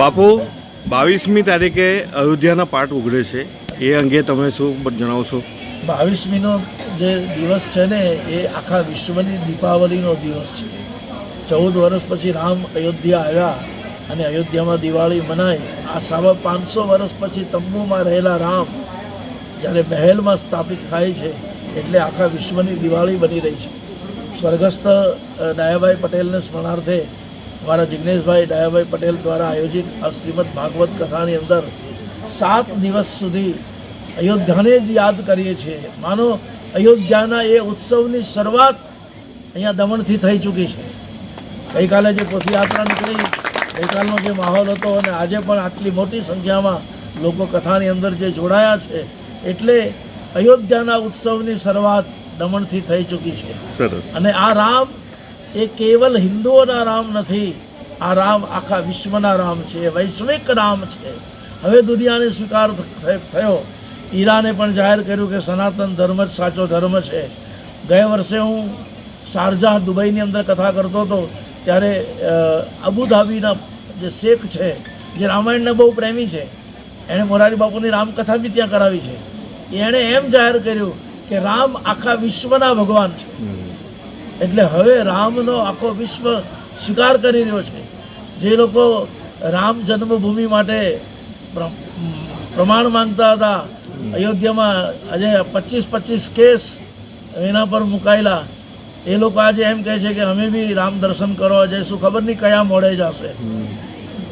બાપુ બાવીસમી તારીખે અયોધ્યાના પાઠ ઉઘડે છે. એ અંગે તમે શું જણાવશો બાવીસમીનો જે દિવસ છે ને એ આખા વિશ્વની દીપાવલીનો દિવસ છે. ચૌદ વર્ષ પછી રામ અયોધ્યા આવ્યા અને અયોધ્યામાં દિવાળી મનાય આ સાવા પાંચસો વર્ષ પછી તંબુમાં રહેલા રામ જ્યારે મહેલમાં સ્થાપિત થાય છે એટલે આખા વિશ્વની દિવાળી બની રહી છે. સ્વર્ગસ્થ અ, પટેલને સ્મરણાર્થે અમારા જિગ્નેશભાઈ ડાયાભાઈ પટેલ દ્વારા આયોજિત આ શ્રીમદ ભાગવત કથાની અંદર સાત દિવસ સુધી અયોધ્યાને જ યાદ કરીએ છીએ. માનો અયોધ્યાના એ ઉત્સવની શરૂઆત અહીંયા દમણથી થઈ ચૂકી છે. ગઈકાલે જે પથયાત્રા નીકળી ગઈકાલનો જે માહોલ હતો અને આજે પણ આટલી મોટી સંખ્યામાં લોકો કથાની અંદર જે જોડાયા છે એટલે અયોધ્યાના ઉત્સવની શરૂઆત દમણથી થઈ ચૂકી છે. અને આ રામ એ કેવલ હિન્દુઓના રામ નથી. આ રામ આખા વિશ્વના રામ છે વૈશ્વિક રામ છે. હવે દુનિયાને સ્વીકાર થયો. ઈરાને પણ જાહેર કર્યું કે સનાતન ધર્મ જ સાચો ધર્મ છે. ગયા વર્ષે હું શારજાહ દુબઈની અંદર કથા કરતો હતો, ત્યારે અબુધાબીના જે શેખ છે, જે રામાયણના બહુ પ્રેમી છે, એણે મોરારી બાપુની રામકથા બી ત્યાં કરાવી છે. એણે એમ જાહેર કર્યું કે રામ આખા વિશ્વના ભગવાન છે. એટલે હવે રામનો આખો વિશ્વ સ્વીકાર કરી રહ્યો છે. જે લોકો રામ જન્મભૂમિ માટે પ્રમાણ માંગતા હતા, અયોધ્યામાં આજે પચીસ પચીસ કેસ એના પર મુકાયેલા. એ લોકો આજે એમ કહે છે કે અમે બી રામ દર્શન કરવા જઈશું. ખબર નહીં કયા મોડે જશે.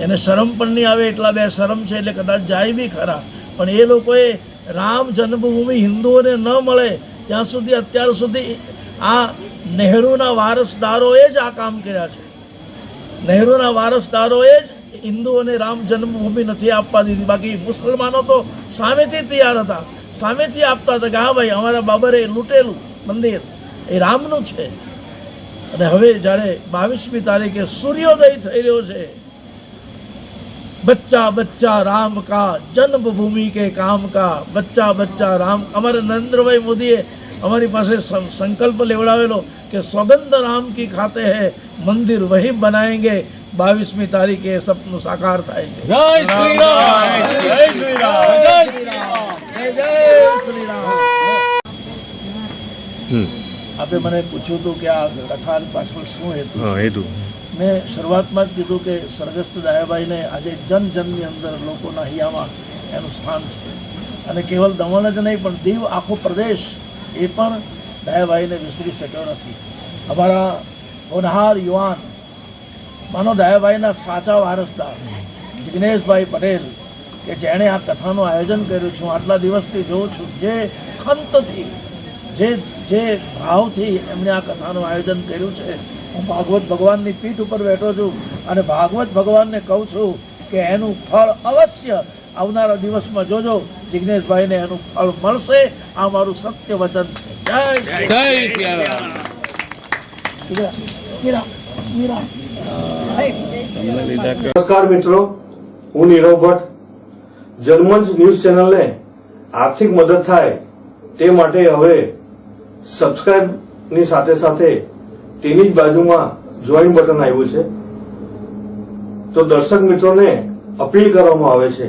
એને શરમ પણ નહીં આવે એટલા બે શરમ છે એટલે કદાચ જાય બી ખરા. પણ એ લોકોએ રામ જન્મભૂમિ હિન્દુઓને ન મળે, ત્યાં સુધી, અત્યાર સુધી આ નહેરુના વારસદારોએ જ આ કામ કર્યા છે. નહેરુના વારસદારોએ જ હિન્દુઓને રામ જન્મભૂમિ નથી આપવા દીધી. બાકી મુસલમાનો તો સામેથી તૈયાર હતા. સામેથી આપતા હતા કે હા ભાઈ, અમારા બાબરે લૂંટેલું મંદિર. એ રામનું છે. અને હવે જ્યારે બાવીસમી તારીખે સૂર્યોદય થઈ રહ્યો છે, બચ્ચા બચ્ચા રામ કા જન્મભૂમિ કે કામ કા? બચ્ચા બચ્ચા રામ. અમારે નરેન્દ્રભાઈ મોદીએ અમારી પાસે સંકલ્પ લેવડાવેલો કે સ્વગંધ રામ કી ખાતે હે મંદિર વહી બનાએંગે બાવીસમી તારીખે એ સપનું સાકાર થાય છે. જય શ્રી રામ. જય શ્રી રામ. જય શ્રી રામ જય જય શ્રી રામ. આપે મને પૂછ્યું હતું કે આ કથા પાછળ શું હેતુ હેતુ. મેં શરૂઆતમાં જ કીધું કે સ્વર્ગસ્થ દાયાભાઈને આજે જન જનની અંદર લોકોના હૈયામાં એનું સ્થાન છે. અને કેવલ દમણ જ નહીં પણ દીવ આખો પ્રદેશ એ પણ ડાયાભાઈને વિસરી શક્યો નથી. અમારા હોનહાર યુવાન, માનો ડાયાભાઈના સાચા વારસદાર, જિગ્નેશભાઈ પટેલ, કે જેણે આ કથાનું આયોજન કર્યું છું, આટલા દિવસથી જોઉં છું, જે ખંતથી, જે જે ભાવથી એમણે આ કથાનું આયોજન કર્યું છે, હું ભાગવત ભગવાનની પીઠ ઉપર બેઠો છું અને ભાગવત ભગવાનને કહું છું કે એનું ફળ અવશ્ય આવનારા દિવસમાં જોજો. જિગ્નેશભાઈને એનું ફળ મળશે. આ મારું સત્ય વચન છે. જય. નમસ્કાર મિત્રો હું નીરવ ભટ્ટ. જર્મન્સ ન્યૂઝ ચેનલને આર્થિક મદદ થાય તે માટે હવે સબસ્ક્રાઇબની સાથે સાથે તેની જ બાજુમાં જોઈન બટન આવ્યું છે. તો દર્શક મિત્રોને અપીલ કરવામાં આવે છે